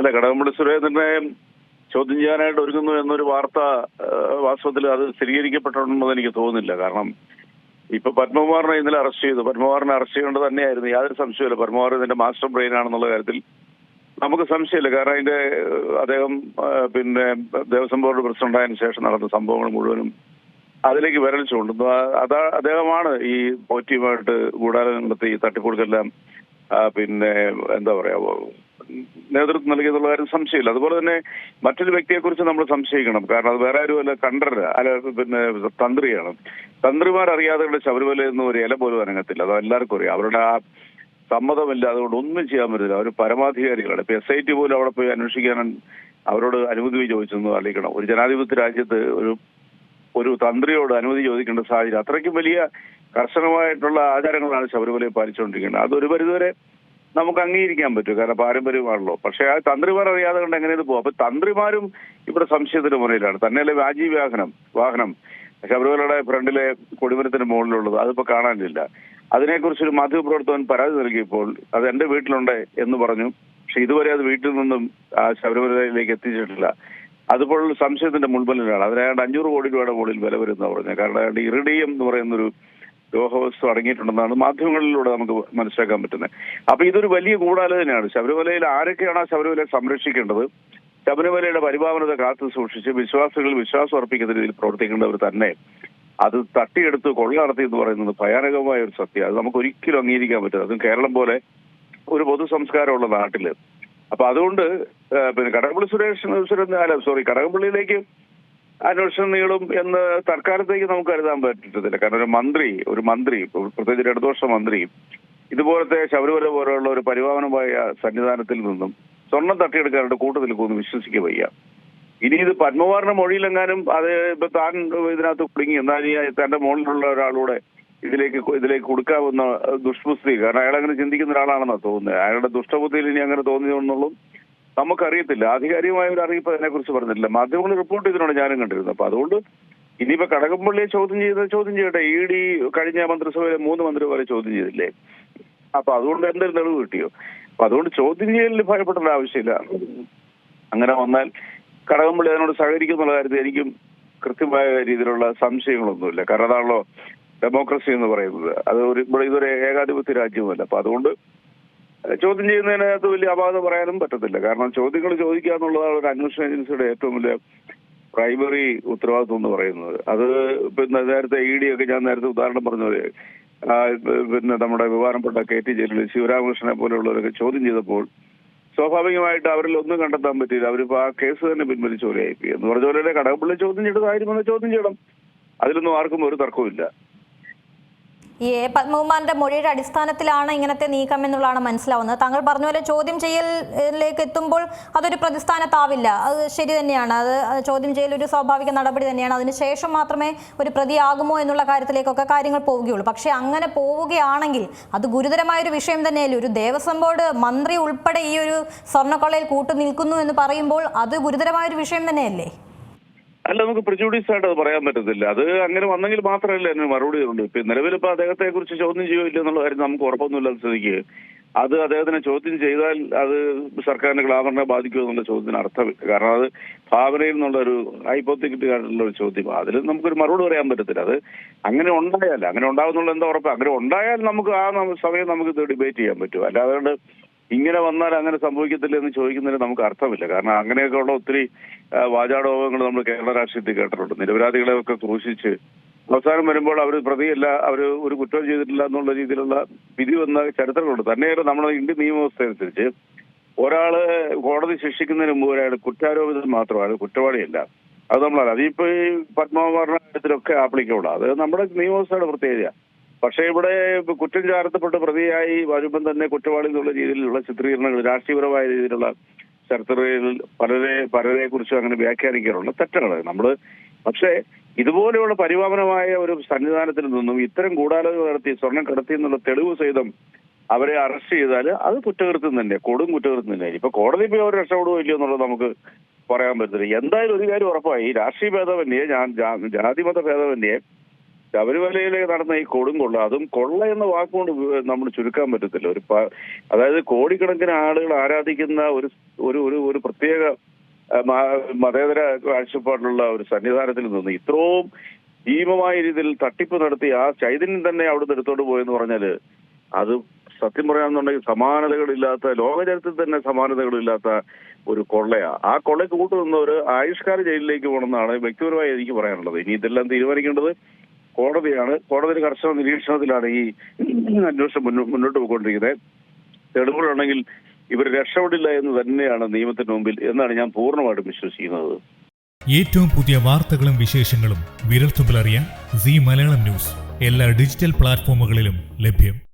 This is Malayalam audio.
അല്ല കടകംപള്ളി സുരേന്ദ്രനെ ചോദ്യം ചെയ്യാനായിട്ട് ഒരുങ്ങുന്നു എന്നൊരു വാർത്ത വാസ്തവത്തിൽ അത് സ്ഥിരീകരിക്കപ്പെട്ടിട്ടുണ്ടെന്ന് എനിക്ക് തോന്നുന്നില്ല. കാരണം ഇപ്പൊ പത്മകുമാറിനെ ഇന്നലെ അറസ്റ്റ് ചെയ്തു. പത്മകുമാറിനെ അറസ്റ്റ് ചെയ്യേണ്ടത് തന്നെയായിരുന്നു. യാതൊരു സംശയമില്ല പത്മകുമാർ ഇതിന്റെ മാസ്റ്റർ ബ്രെയിൻ ആണെന്നുള്ള കാര്യത്തിൽ നമുക്ക് സംശയമില്ല. കാരണം അതിന്റെ അദ്ദേഹം പിന്നെ ദേവസ്വം ബോർഡ് പ്രസിഡന്റായതിനു ശേഷം നടന്ന സംഭവങ്ങൾ മുഴുവനും അതിലേക്ക് വിരൽ ചൂണ്ടുന്നു അതാ അദ്ദേഹമാണ് ഈ പോറ്റിയുമായിട്ട് ഗൂഢാലോചന നടത്തി തട്ടിപ്പൊടുക്കെല്ലാം പിന്നെ എന്താ പറയാ നേതൃത്വം നൽകിയെന്നുള്ള കാര്യം സംശയമില്ല. അതുപോലെ തന്നെ മറ്റൊരു വ്യക്തിയെക്കുറിച്ച് നമ്മൾ സംശയിക്കണം. കാരണം അത് വേറെ ആരുമല്ല കണ്ടര അല്ല പിന്നെ തന്ത്രിയാണ്. ഇവിടെ ശബരിമല എന്ന് ഒരു ഇല പോലും അനങ്ങത്തില്ല. അത് എല്ലാവർക്കും അറിയാം. അവരുടെ ആ സമ്മതമില്ല. അതുകൊണ്ട് ഒന്നും ചെയ്യാൻ പറ്റില്ല അവർ പരമാധികാരികളാണ്. ഇപ്പൊ എസ് ഐ ടി പോലും അവിടെ പോയി അന്വേഷിക്കാൻ അവരോട് അനുമതി ചോദിച്ചെന്ന് അറിയിക്കണം. ഒരു ജനാധിപത്യ രാജ്യത്ത് ഒരു ഒരു തന്ത്രിയോട് അനുമതി ചോദിക്കേണ്ട സാഹചര്യം. അത്രയ്ക്കും വലിയ കർശനമായിട്ടുള്ള ആചാരങ്ങളാണ് ശബരിമലയെ പാലിച്ചുകൊണ്ടിരിക്കുന്നത്. അതൊരു പരിധിവരെ നമുക്ക് അംഗീകരിക്കാൻ പറ്റും. കാരണം പാരമ്പര്യമാണല്ലോ. പക്ഷെ ആ തന്ത്രിമാർ അറിയാതെ കൊണ്ട് എങ്ങനെ ഇത് പോകും അപ്പൊ തന്ത്രിമാരും ഇവിടെ സംശയത്തിന് മുന്നിലാണ് തന്നെയല്ലേ വാജി വാഹനം. വാഹനം ശബരിമലയുടെ ഫ്രണ്ടിലെ കൊടിമരത്തിന് മുകളിലുള്ളത് അതിപ്പോ കാണാനില്ല. അതിനെക്കുറിച്ച് ഒരു മാധ്യമപ്രവർത്തകൻ പരാതി നൽകിയപ്പോൾ അത് എന്റെ വീട്ടിലുണ്ട് എന്ന് പറഞ്ഞു. പക്ഷെ ഇതുവരെ അത് വീട്ടിൽ നിന്നും ആ ശബരിമലയിലേക്ക് എത്തിച്ചിട്ടില്ല. അതിപ്പോൾ സംശയത്തിന്റെ മുൻപിലാണ് അതിനാണ്ട് അഞ്ഞൂറ് കോടി രൂപയുടെ മുകളിൽ വില വരുന്ന പറഞ്ഞു കാരണം ഇറിഡിയം എന്ന് പറയുന്നൊരു ലോഹവസ്തു അടങ്ങിയിട്ടുണ്ടെന്നാണ് മാധ്യമങ്ങളിലൂടെ നമുക്ക് മനസ്സിലാക്കാൻ പറ്റുന്നത്. അപ്പൊ ഇതൊരു വലിയ ഗൂഢാലോചനയാണ്. ശബരിമലയിൽ ആരൊക്കെയാണ് ശബരിമല സംരക്ഷിക്കേണ്ടത്? ശബരിമലയുടെ പരിപാവനത കാത്തു സൂക്ഷിച്ച് വിശ്വാസികൾ വിശ്വാസം അർപ്പിക്കുന്ന രീതിയിൽ പ്രവർത്തിക്കേണ്ടവർ തന്നെ അത് തട്ടിയെടുത്ത് കൊള്ള നടത്തി എന്ന് പറയുന്നത് ഭയാനകമായ ഒരു സത്യം. അത് നമുക്ക് ഒരിക്കലും അംഗീകരിക്കാൻ പറ്റില്ല. അതും കേരളം പോലെ ഒരു പൊതു സംസ്കാരമുള്ള നാട്ടിൽ. അപ്പൊ അതുകൊണ്ട് പിന്നെ കടകംപള്ളി സുരേഷ് സുരേന്ദ്രൻ അല്ല സോറി കടകംപള്ളിയിലേക്ക് അന്വേഷണം നീളും എന്ന് തൽക്കാലത്തേക്ക് നമുക്ക് കരുതാൻ പറ്റത്തില്ല. കാരണം ഒരു മന്ത്രി ഒരു മന്ത്രി പ്രത്യേകിച്ച് ഒരു ഇടതുപക്ഷ മന്ത്രി ഇതുപോലത്തെ ശബരിമല പോലെയുള്ള ഒരു പരിപാവനമായ സന്നിധാനത്തിൽ നിന്നും സ്വർണം തട്ടിയെടുക്കാനായിട്ട് കൂട്ടത്തിൽ പോകുന്നു വിശ്വസിക്കുക വയ്യ. ഇനി ഇത് പത്മവാറിന്റെ മൊഴിയിലെങ്ങാനും അത് ഇപ്പൊ താൻ ഇതിനകത്ത് കുടുങ്ങി. എന്നാൽ തന്റെ മുകളിലുള്ള ഒരാളൂടെ ഇതിലേക്ക് ഇതിലേക്ക് കൊടുക്കാവുന്ന ദുഷ്ബുദ്ധി കാരണം അയാൾ അങ്ങനെ ചിന്തിക്കുന്ന ഒരാളാണെന്നാണ് തോന്നുന്നത്. അയാളുടെ ദുഷ്ടബുദ്ധിയിൽ ഇനി അങ്ങനെ തോന്നിയെന്നുള്ളൂ നമുക്കറിയത്തില്ല. ആധികാരികമായ ഒരു അറിയിപ്പ് അതിനെ കുറിച്ച് പറഞ്ഞിട്ടില്ല. മാധ്യമങ്ങൾ റിപ്പോർട്ട് ചെയ്തിട്ടുണ്ട് ഞാനും കണ്ടിരുന്നു. അപ്പൊ അതുകൊണ്ട് ഇനിയിപ്പോ കടകംപള്ളിയെ ചോദ്യം ചെയ്ത് ചോദ്യം ചെയ്യട്ടെ. ഇ ഡി കഴിഞ്ഞ മന്ത്രിസഭയിലെ മൂന്ന് മന്ത്രിമാരെ ചോദ്യം ചെയ്തില്ലേ? അപ്പൊ അതുകൊണ്ട് എന്തൊരു തെളിവ് കിട്ടിയോ? അപ്പൊ അതുകൊണ്ട് ചോദ്യം ചെയ്യലിൽ ഭയപ്പെടേണ്ട ആവശ്യമില്ല. അങ്ങനെ വന്നാൽ കടകംപള്ളി അതിനോട് സഹകരിക്കുന്നുള്ള കാര്യത്തിൽ എനിക്കും കൃത്യമായ രീതിയിലുള്ള സംശയങ്ങളൊന്നുമില്ല. കാരണം അതാണല്ലോ ഡെമോക്രസി എന്ന് പറയുന്നത്. അത് ഒരു ഇവിടെ ഇതൊരു ഏകാധിപത്യ രാജ്യമല്ല. അപ്പൊ അതുകൊണ്ട് ചോദ്യം ചെയ്യുന്നതിനകത്ത് വലിയ അപാധ പറയാനും പറ്റത്തില്ല. കാരണം ചോദ്യങ്ങൾ ചോദിക്കുക എന്നുള്ളതാണ് ഒരു അന്വേഷണ ഏജൻസിയുടെ ഏറ്റവും വലിയ പ്രൈമറി ഉത്തരവാദിത്വം എന്ന് പറയുന്നത്. അത് പിന്നെ നേരത്തെ ഇ ഡി ഒക്കെ ഞാൻ നേരത്തെ ഉദാഹരണം പറഞ്ഞത് പിന്നെ നമ്മുടെ വിവാദപ്പെട്ട കെ ടി ജലീൽ ശിവരാമകൃഷ്ണനെ പോലെയുള്ളവരൊക്കെ ചോദ്യം ചെയ്തപ്പോൾ സ്വാഭാവികമായിട്ട് അവരിൽ ഒന്നും കണ്ടെത്താൻ പറ്റിയില്ല. അവരിപ്പോ ആ കേസ് തന്നെ പിൻവലിച്ചോലെ ഐ പി എന്ന് പറഞ്ഞ പോലെ കടകപ്പള്ളി ചോദ്യം ചെയ്തതായിരുന്നു ചോദ്യം ചെയ്യണം. അതിലൊന്നും ആർക്കും ഒരു തർക്കവും ഈ പത്മകുമാറിന്റെ മൊഴിയുടെ അടിസ്ഥാനത്തിലാണ് ഇങ്ങനത്തെ നീക്കം എന്നുള്ളതാണ് മനസ്സിലാവുന്നത്. താങ്കൾ പറഞ്ഞ പോലെ ചോദ്യം ചെയ്യലിലേക്ക് എത്തുമ്പോൾ അതൊരു പ്രതിസ്ഥാനത്താവില്ല. അത് ശരി തന്നെയാണ്. അത് അത് ചോദ്യം ചെയ്യൽ ഒരു സ്വാഭാവിക നടപടി തന്നെയാണ്. അതിനുശേഷം മാത്രമേ ഒരു പ്രതിയാകുമോ എന്നുള്ള കാര്യത്തിലേക്കൊക്കെ കാര്യങ്ങൾ പോവുകയുള്ളൂ. പക്ഷേ അങ്ങനെ പോവുകയാണെങ്കിൽ അത് ഗുരുതരമായ ഒരു വിഷയം തന്നെയല്ലേ. ഒരു ദേവസ്വം ബോർഡ് മന്ത്രി ഉൾപ്പെടെ ഈ ഒരു സ്വർണക്കൊള്ളയിൽ കൂട്ടു നിൽക്കുന്നു എന്ന് പറയുമ്പോൾ അത് ഗുരുതരമായ ഒരു വിഷയം തന്നെയല്ലേ? അല്ല നമുക്ക് പ്രിജുഡീസ് ആയിട്ട് അത് പറയാൻ പറ്റത്തില്ല. അത് അങ്ങനെ വന്നെങ്കിൽ മാത്രമല്ല എന്നെ മറുപടി ഉണ്ട് ഇപ്പൊ നിലവിൽ ഇപ്പൊ അദ്ദേഹത്തെ കുറിച്ച് ചോദ്യം ചെയ്യുമോ എന്നുള്ള കാര്യം നമുക്ക് ഉറപ്പൊന്നുമില്ല സ്ഥിതിക്ക് അത് അദ്ദേഹത്തിനെ ചോദ്യം ചെയ്താൽ അത് സർക്കാരിന്റെ ഗ്ലാമറിനെ ബാധിക്കുമോ എന്നുള്ള ചോദ്യത്തിന് അർത്ഥമില്ല കാരണം അത് ഭാവനയിൽ നിന്നുള്ള ഒരു ഹൈപ്പോത്തിക്കറ്റ് ആയിട്ടുള്ള ഒരു ചോദ്യം. അതിൽ നമുക്കൊരു മറുപടി പറയാൻ പറ്റത്തില്ല. അത് അങ്ങനെ ഉണ്ടായാൽ അങ്ങനെ ഉണ്ടാവുന്നുള്ള എന്താ ഉറപ്പ്? അങ്ങനെ ഉണ്ടായാൽ നമുക്ക് ആ സമയം നമുക്ക് ഡിബേറ്റ് ചെയ്യാൻ പറ്റും. അല്ലാതെ ഇങ്ങനെ വന്നാൽ അങ്ങനെ സംഭവിക്കത്തില്ല എന്ന് ചോദിക്കുന്നതിന് നമുക്ക് അർത്ഥമില്ല. കാരണം അങ്ങനെയൊക്കെ ഉള്ള ഒത്തിരി വാചാടോപങ്ങൾ നമ്മൾ കേരള രാഷ്ട്രീയത്തിൽ കേട്ടിട്ടുണ്ട്. നിരപരാധികളെ ഒക്കെ ക്രൂശിച്ച് അവസാനം വരുമ്പോൾ അവർ പ്രതിയല്ല അവർ ഒരു കുറ്റം ചെയ്തിട്ടില്ല എന്നുള്ള രീതിയിലുള്ള വിധി വന്ന ചരിത്രങ്ങളുണ്ട്. തന്നെയല്ല നമ്മുടെ ഇന്ത്യൻ നിയമവ്യവസ്ഥ അനുസരിച്ച് ഒരാൾ കോടതി ശിക്ഷിക്കുന്നതിന് മുമ്പ് ഒരാൾ കുറ്റാരോപിതൻ മാത്രമാണ് കുറ്റവാളിയല്ല. അത് നമ്മൾ അതിപ്പോ ഈ പത്മകുമാറിന്റെ കാര്യത്തിലൊക്കെ ആപ്ലിക്കബിൾ അത് നമ്മുടെ നിയമവ്യവസ്ഥയുടെ പ്രത്യേകത പക്ഷേ ഇവിടെ കുറ്റം ചാർത്തപ്പെട്ട് പ്രതിയായി വരുമ്പം തന്നെ കുറ്റവാളി എന്നുള്ള രീതിയിലുള്ള ചിത്രീകരണങ്ങൾ രാഷ്ട്രീയപരമായ രീതിയിലുള്ള ചരിത്രയിൽ പലരെ പലരെ കുറിച്ചും അങ്ങനെ വ്യാഖ്യാനിക്കാറുള്ള തെറ്റാണ് നമ്മൾ പക്ഷേ ഇതുപോലെയുള്ള പരിപാവനമായ ഒരു സന്നിധാനത്തിൽ നിന്നും ഇത്തരം ഗൂഢാലോചന നടത്തി സ്വർണം കടത്തി എന്നുള്ള തെളിവ് സഹിതം അവരെ അറസ്റ്റ് ചെയ്താൽ അത് കുറ്റകൃത്യം തന്നെ കൊടും കുറ്റകൃത്യം തന്നെ ഇപ്പൊ കോടതി പോയി അവർ രക്ഷപ്പെടുകയോ ഇല്ലയോ എന്നുള്ളത് നമുക്ക് പറയാൻ പറ്റത്തില്ല. എന്തായാലും ഒരു കാര്യം ഉറപ്പായി രാഷ്ട്രീയ ഭേദമന്യേ ഞാൻ ജാതിമത ഭേദമന്യേ ശബരിമലയിൽ നടന്ന ഈ കൊടും കൊള്ള അതും കൊള്ള എന്ന വാക്കുകൊണ്ട് നമ്മൾ ചുരുക്കാൻ പറ്റത്തില്ല. ഒരു അതായത് കോടിക്കണക്കിന് ആളുകൾ ആരാധിക്കുന്ന ഒരു ഒരു ഒരു പ്രത്യേക മതേതര കാഴ്ചപ്പാടിലുള്ള ഒരു സന്നിധാനത്തിൽ നിന്ന് ഇത്രയും ഭീമമായ രീതിയിൽ തട്ടിപ്പ് നടത്തി ആ ചൈതന്യം തന്നെ അവിടുന്ന് എടുത്തോണ്ട് പോയെന്ന് പറഞ്ഞാൽ അത് സത്യം പറയാന്നുണ്ടെങ്കിൽ സമാനതകളില്ലാത്ത ലോകചരിത്രത്തിൽ തന്നെ സമാനതകളില്ലാത്ത ഒരു കൊള്ളയാ. ആ കൊള്ളയ്ക്ക് കൂട്ടുനിന്നവർ ആയുഷ്കാല ജയിലിലേക്ക് പോകണമെന്നാണ് വ്യക്തിപരമായി എനിക്ക് പറയാനുള്ളത്. ഇനി ഇതെല്ലാം തീരുമാനിക്കേണ്ടത് കോടതിയാണ് കോടതി കർശന നിരീക്ഷണത്തിലാണ് ഈ അന്വേഷണം മുന്നോ- മുന്നോട്ട് പോയിക്കൊണ്ടിരിക്കുന്നത്. തെളിവുകളുണ്ടെങ്കിൽ ഇവർ രക്ഷപ്പെടില്ല എന്ന് തന്നെയാണ് നിയമത്തിന് മുമ്പിൽ എന്നാണ് ഞാൻ പൂർണമായിട്ടും വിശ്വസിക്കുന്നത്. ഏറ്റവും പുതിയ വാർത്തകളും വിശേഷങ്ങളും വിരൽത്തുമ്പിലറിയാൻ സി മലയാളം ന്യൂസ്. എല്ലാ ഡിജിറ്റൽ പ്ലാറ്റ്ഫോമുകളിലും ലഭ്യം.